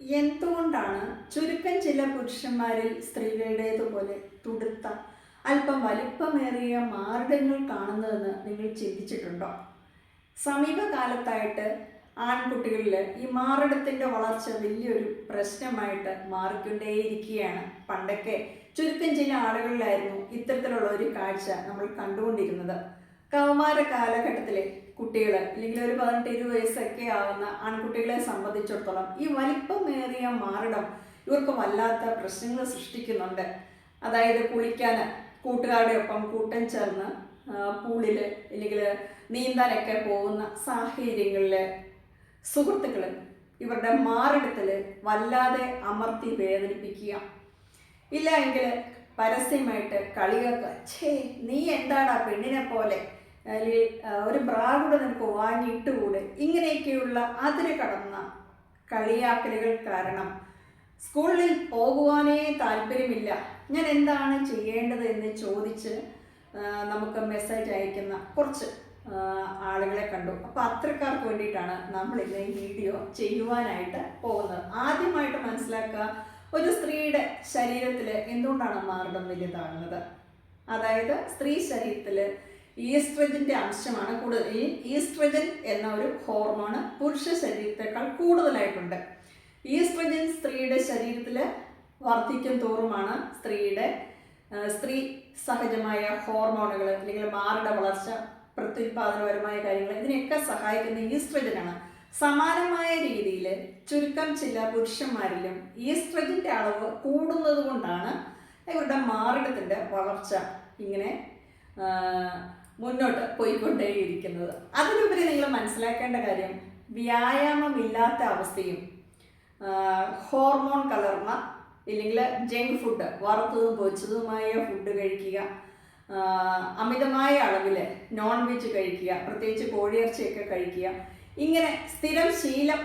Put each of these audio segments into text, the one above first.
എന്തുകൊണ്ടാണ് ചുരുക്കം ചില പുരുഷന്മാരിൽ സ്ത്രീകളുടേതുപോലെ തുടുത്ത അല്പം വലിപ്പമേറിയ മാർഗങ്ങൾ കാണുന്നതെന്ന് നിങ്ങൾ ചിന്തിച്ചിട്ടുണ്ടോ? സമീപകാലത്തായിട്ട് ആൺകുട്ടികളിൽ ഈ മാറിടത്തിന്റെ വളർച്ച വലിയൊരു പ്രശ്നമായിട്ട് മാറിക്കൊണ്ടേയിരിക്കുകയാണ്. പണ്ടൊക്കെ ചുരുക്കം ചില ആളുകളിലായിരുന്നു ഇത്തരത്തിലുള്ള ഒരു കാഴ്ച നമ്മൾ കണ്ടുകൊണ്ടിരുന്നത്. കൗമാര കാലഘട്ടത്തിലെ കുട്ടികൾ അല്ലെങ്കിൽ ഒരു പതിനെട്ട് ഇരുപത് വയസ്സൊക്കെ ആവുന്ന ആൺകുട്ടികളെ സംബന്ധിച്ചിടത്തോളം ഈ വലിപ്പമേറിയ മാറിടം ഇവർക്ക് വല്ലാത്ത പ്രശ്നങ്ങൾ സൃഷ്ടിക്കുന്നുണ്ട്. അതായത് കുളിക്കാൻ കൂട്ടുകാരുടെ ഒപ്പം കൂട്ടം ചേർന്ന് പൂളിൽ അല്ലെങ്കിൽ നീന്താനൊക്കെ പോകുന്ന സാഹചര്യങ്ങളിൽ സുഹൃത്തുക്കൾ ഇവരുടെ മാറിടത്തിൽ വല്ലാതെ അമർത്തി വേദനിപ്പിക്കുക. ഇല്ല എങ്കിൽ പരസ്യമായിട്ട് കളിയാക്കുക. ഛേ നീ എന്താടാ പെണ്ണിനെ പോലെ? അല്ലെങ്കിൽ ഒരു ബ്രാ കൂടെ നിനക്ക് വാങ്ങിയിട്ടുകൂടെ ഇങ്ങനെയൊക്കെയുള്ള അതിര് കടന്ന കളിയാക്കലുകൾ കാരണം സ്കൂളിൽ പോകുവാനേ താല്പര്യമില്ല. ഞാൻ എന്താണ് ചെയ്യേണ്ടത് എന്ന് ചോദിച്ച് നമുക്ക് മെസ്സേജ് അയക്കുന്ന കുറച്ച് ആളുകളെ കണ്ടു. അപ്പോൾ അത്രക്കാർക്ക് വേണ്ടിയിട്ടാണ് നമ്മൾ ഇന്ന് ഈ വീഡിയോ ചെയ്യുവാനായിട്ട് പോകുന്നത്. ആദ്യമായിട്ട് മനസ്സിലാക്കുക ഒരു സ്ത്രീയുടെ ശരീരത്തിൽ എന്തുകൊണ്ടാണ് മാർഗം വലുതാകുന്നത്? അതായത് സ്ത്രീ ശരീരത്തിൽ ഈസ്ട്രജന്റെ അംശമാണ് കൂടുതൽ. ഈ ഈസ്ട്രജൻ എന്ന ഒരു ഹോർമോണ് പുരുഷ ശരീരത്തെക്കാൾ കൂടുതലായിട്ടുണ്ട്. ഈസ്ട്രജൻ സ്ത്രീയുടെ ശരീരത്തിൽ വർദ്ധിക്കും തോറുമാണ് സ്ത്രീയുടെ സ്ത്രീ സഹജമായ ഹോർമോണുകൾ അല്ലെങ്കിൽ മാറുടെ വളർച്ച പ്രത്യുത്പാദനപരമായ കാര്യങ്ങൾ ഇതിനെയൊക്കെ സഹായിക്കുന്ന ഈസ്ട്രജനാണ്. സമാനമായ രീതിയിൽ ചുരുക്കം ചില പുരുഷന്മാരിലും ഈസ്ട്രജന്റെ അളവ് കൂടുന്നത് കൊണ്ടാണ് ഇവരുടെ മാറിടത്തിന്റെ വളർച്ച ഇങ്ങനെ മുന്നോട്ട് പോയിക്കൊണ്ടേയിരിക്കുന്നത്. അതിനുപരി നിങ്ങൾ മനസ്സിലാക്കേണ്ട കാര്യം വ്യായാമമില്ലാത്ത അവസ്ഥയും ഹോർമോൺ കലർന്ന ഇല്ലെങ്കിൽ ജങ്ക് ഫുഡ് വറുത്തതും പൊരിച്ചതുമായ ഫുഡ് കഴിക്കുക അമിതമായ അളവിൽ നോൺ വെജ് കഴിക്കുക പ്രത്യേകിച്ച് കോഴിയിറച്ചിയൊക്കെ കഴിക്കുക ഇങ്ങനെ സ്ഥിരം ശീലം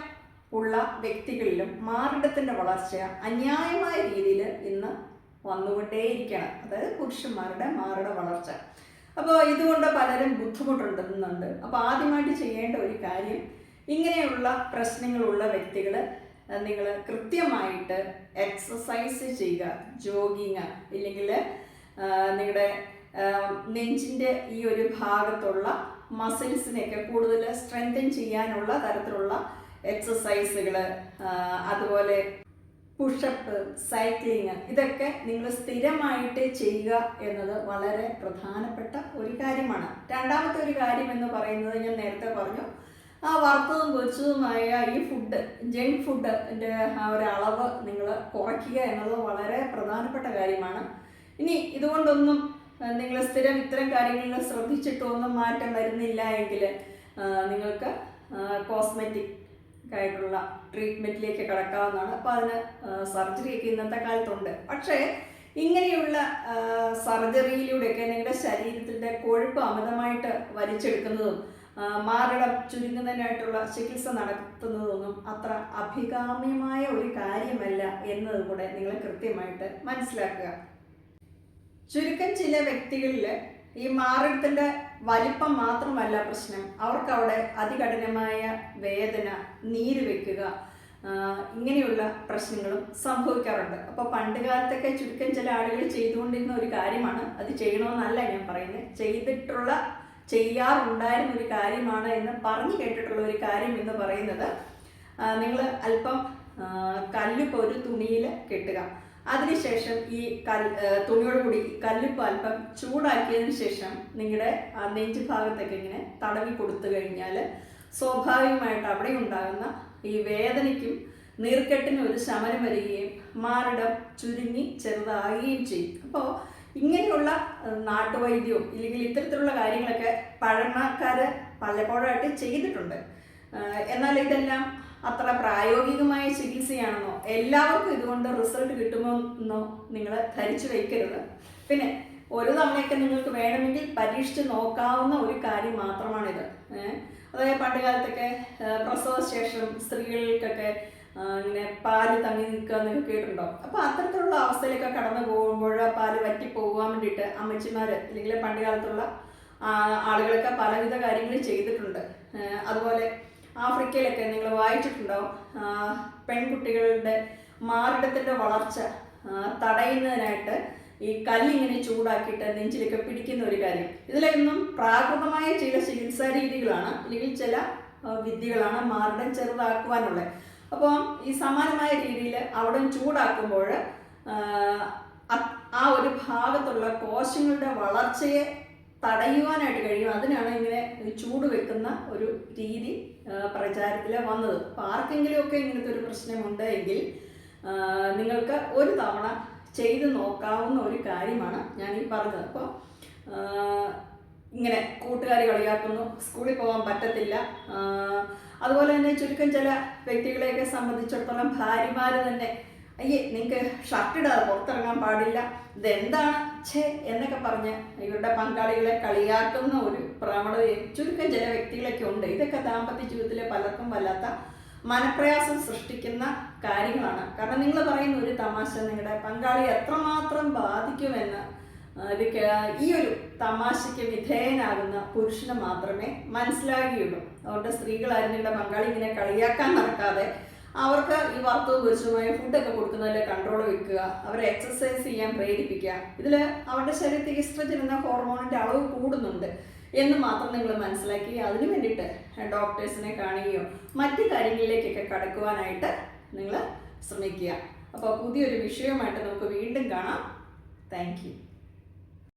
ഉള്ള വ്യക്തികളിലും മാറിടത്തിന്റെ വളർച്ച അന്യായമായ രീതിയിൽ ഇന്ന് വന്നുകൊണ്ടേയിരിക്കണം. അതായത് പുരുഷന്മാരുടെ മാറുടെ വളർച്ച. അപ്പോൾ ഇതുകൊണ്ട് പലരും ബുദ്ധിമുട്ടുണ്ടെന്നുണ്ട്. അപ്പോൾ ആദ്യമായിട്ട് ചെയ്യേണ്ട ഒരു കാര്യം ഇങ്ങനെയുള്ള പ്രശ്നങ്ങളുള്ള വ്യക്തികൾ നിങ്ങൾ കൃത്യമായിട്ട് എക്സസൈസ് ചെയ്യുക. ജോഗിങ് ഇല്ലെങ്കിൽ നിങ്ങളുടെ നെഞ്ചിന്റെ ഈ ഒരു ഭാഗത്തുള്ള മസിൽസിനെയൊക്കെ കൂടുതൽ സ്ട്രെങ്തൻ ചെയ്യാനുള്ള തരത്തിലുള്ള എക്സസൈസുകൾ അതുപോലെ പുഷപ്പ് സൈക്ലിങ് ഇതൊക്കെ നിങ്ങൾ സ്ഥിരമായിട്ട് ചെയ്യുക എന്നത് വളരെ പ്രധാനപ്പെട്ട ഒരു കാര്യമാണ്. രണ്ടാമത്തെ ഒരു കാര്യം എന്ന് പറയുന്നത് ഞാൻ നേരത്തെ പറഞ്ഞു. ആ വറുത്തതും പൊരിച്ചതുമായ ഈ ഫുഡ് ജങ്ക് ഫുഡിന്റെ ആ ഒരു അളവ് നിങ്ങൾ കുറയ്ക്കുക എന്നത് വളരെ പ്രധാനപ്പെട്ട കാര്യമാണ്. ഇനി ഇതുകൊണ്ടൊന്നും നിങ്ങൾ സ്ഥിരം ഇത്തരം കാര്യങ്ങളിൽ ശ്രദ്ധിച്ചിട്ടൊന്നും മാറ്റം വരുന്നില്ല എങ്കിൽ നിങ്ങൾക്ക് കോസ്മെറ്റിക് ആയിട്ടുള്ള ട്രീറ്റ്മെന്റിലേക്ക് കടക്കാവുന്നതാണ്. അപ്പോൾ അതിന് സർജറിയൊക്കെ ഇന്നത്തെ കാലത്തുണ്ട്. പക്ഷേ ഇങ്ങനെയുള്ള സർജറിയിലൂടെയൊക്കെ നിങ്ങളുടെ ശരീരത്തിന്റെ കൊഴുപ്പ് അമിതമായിട്ട് വലിച്ചെടുക്കുന്നതും മാറിടം ചുരുങ്ങുന്നതിനായിട്ടുള്ള ചികിത്സ നടത്തുന്നതൊന്നും അത്ര അഭികാമ്യമായ ഒരു കാര്യമല്ല എന്നത് കൂടെ നിങ്ങൾ കൃത്യമായിട്ട് മനസ്സിലാക്കുക. ചുരുക്കം ചില വ്യക്തികളിൽ ഈ മാറിടത്തിന്റെ വലിപ്പം മാത്രമല്ല പ്രശ്നം. അവർക്കവിടെ അതികഠിനമായ വേദന നീര് വെക്കുക ഇങ്ങനെയുള്ള പ്രശ്നങ്ങളും സംഭവിക്കാറുണ്ട്. അപ്പോൾ പണ്ട് കാലത്തൊക്കെ ചുരുക്കം ചില ആളുകൾ ചെയ്തുകൊണ്ടിരുന്ന ഒരു കാര്യമാണ്. അത് ചെയ്യണമെന്നല്ല ഞാൻ പറയുന്നത് ചെയ്തിട്ടുള്ള ചെയ്യാറുണ്ടായിരുന്ന ഒരു കാര്യമാണ് എന്ന് പറഞ്ഞു കേട്ടിട്ടുള്ള ഒരു കാര്യം എന്ന് പറയുന്നത് നിങ്ങൾ അല്പം കല്ലിപ്പോ ഒരു തുണിയിൽ കെട്ടുക. അതിനുശേഷം ഈ കൽ തുണിയോട് കൂടി കല്ലിപ്പ് അല്പം ചൂടാക്കിയതിന് ശേഷം നിങ്ങളുടെ നെഞ്ച് ഭാഗത്തൊക്കെ ഇങ്ങനെ തടവി കൊടുത്തു കഴിഞ്ഞാൽ സ്വാഭാവികമായിട്ട് അവിടെ ഉണ്ടാകുന്ന ഈ വേദനയ്ക്കും നീർക്കെട്ടിന് ഒരു ശമനം വരികയും മാറിടം ചുരുങ്ങി ചെറുതാകുകയും ചെയ്യും. അപ്പോൾ ഇങ്ങനെയുള്ള നാട്ടുവൈദ്യവും ഇല്ലെങ്കിൽ ഇത്തരത്തിലുള്ള കാര്യങ്ങളൊക്കെ പഴമക്കാർ പലപ്പോഴായിട്ട് ചെയ്തിട്ടുണ്ട്. എന്നാൽ ഇതെല്ലാം അത്ര പ്രായോഗികമായ ചികിത്സയാണെന്നോ എല്ലാവർക്കും ഇതുകൊണ്ട് റിസൾട്ട് കിട്ടുമോ എന്നോ നിങ്ങൾ ധരിച്ചു വയ്ക്കരുത് പിന്നെ ഒരു തവണയൊക്കെ നിങ്ങൾക്ക് വേണമെങ്കിൽ പരീക്ഷിച്ച് നോക്കാവുന്ന ഒരു കാര്യം മാത്രമാണിത്. അതായത് പണ്ട് കാലത്തൊക്കെ പ്രസവ പ്രസവശേഷം സ്ത്രീകൾക്കൊക്കെ ഇങ്ങനെ പാൽ തങ്ങി നിൽക്കുക എന്നൊക്കെ കേട്ടിട്ടുണ്ടോ? അപ്പോൾ അത്തരത്തിലുള്ള അവസ്ഥയിലൊക്കെ കടന്നു പോകുമ്പോൾ പാൽ വറ്റി പോകാൻ വേണ്ടിയിട്ട് അമ്മച്ചിമാർ അല്ലെങ്കിൽ പണ്ട് കാലത്തുള്ള ആളുകളൊക്കെ പലവിധ കാര്യങ്ങൾ ചെയ്തിട്ടുണ്ട്. അതുപോലെ ആഫ്രിക്കയിലൊക്കെ നിങ്ങൾ വായിച്ചിട്ടുണ്ടാവും പെൺകുട്ടികളുടെ മാറിടത്തിന്റെ വളർച്ച തടയുന്നതിനായിട്ട് ഈ കല്ലിങ്ങനെ ചൂടാക്കിയിട്ട് നെഞ്ചിലൊക്കെ പിടിക്കുന്ന ഒരു കാര്യം. ഇതിലൊന്നും പ്രാകൃതമായ ചില ചികിത്സാ രീതികളാണ് അല്ലെങ്കിൽ ചില വിദ്യകളാണ് മാറിടം ചെറുതാക്കുവാനുള്ളത്. അപ്പോൾ ഈ സമാനമായ രീതിയിൽ അവിടെ ചൂടാക്കുമ്പോൾ ആ ഒരു ഭാഗത്തുള്ള കോശങ്ങളുടെ വളർച്ചയെ തടയുവാനായിട്ട് കഴിയും. അതിനാണ് ഇങ്ങനെ ചൂട് വെക്കുന്ന ഒരു രീതി പ്രചാരത്തിൽ വന്നത്. അപ്പോൾ ആർക്കെങ്കിലുമൊക്കെ ഇങ്ങനത്തെ ഒരു പ്രശ്നമുണ്ട് എങ്കിൽ നിങ്ങൾക്ക് ഒരു തവണ ചെയ്ത് നോക്കാവുന്ന ഒരു കാര്യമാണ് ഞാൻ ഈ പറഞ്ഞത് അപ്പോൾ ഇങ്ങനെ കൂട്ടുകാർ കളിയാക്കുന്നു സ്കൂളിൽ പോകാൻ പറ്റത്തില്ല അതുപോലെ തന്നെ ചുരുക്കം ചില വ്യക്തികളെയൊക്കെ സംബന്ധിച്ചിടത്തോളം ഭാര്യമാർ തന്നെ അയ്യേ നിങ്ങൾക്ക് ഷർട്ട് ഇടാതെ പുറത്തിറങ്ങാൻ പാടില്ല. ഇതെന്താണ്? ഛേ എന്നൊക്കെ പറഞ്ഞ് ഇവരുടെ പങ്കാളികളെ കളിയാക്കുന്ന ഒരു പ്രവണതയും ചുരുക്കം ചില വ്യക്തികളൊക്കെ ഉണ്ട്. ഇതൊക്കെ ദാമ്പത്യ ജീവിതത്തിലെ പലർക്കും വല്ലാത്ത മനപ്രയാസം സൃഷ്ടിക്കുന്ന കാര്യങ്ങളാണ്. കാരണം നിങ്ങൾ പറയുന്ന ഒരു തമാശ നിങ്ങളുടെ പങ്കാളി എത്രമാത്രം ബാധിക്കുമെന്ന് ഈ ഒരു തമാശയ്ക്ക് വിധേയനാകുന്ന പുരുഷന് മാത്രമേ മനസ്സിലാകുകയുള്ളൂ. അതുകൊണ്ട് സ്ത്രീകളായിരുന്നു നിങ്ങളുടെ പങ്കാളി ഇങ്ങനെ കളിയാക്കാൻ നടക്കാതെ അവർക്ക് ഈ വറുത്തതും കുറിച്ചുമായി ഫുഡൊക്കെ കൊടുക്കുന്നതിൽ കൺട്രോൾ വെക്കുക അവരെ എക്സസൈസ് ചെയ്യാൻ പ്രേരിപ്പിക്കുക. ഇതിൽ അവരുടെ ശരീരത്തിൽ ഈസ്ട്രജൻ എന്ന ഹോർമോണിന്റെ അളവ് കൂടുന്നുണ്ട് എന്ന് മാത്രം നിങ്ങൾ മനസ്സിലാക്കി. അതിന് വേണ്ടിയിട്ട് ഡോക്ടേഴ്സിനെ കാണുകയോ മറ്റ് കാര്യങ്ങളിലേക്കൊക്കെ കടക്കുവാനായിട്ട് നിങ്ങൾ ശ്രമിക്കുക. അപ്പോൾ പുതിയൊരു വിഷയവുമായിട്ട് നമുക്ക് വീണ്ടും കാണാം. താങ്ക്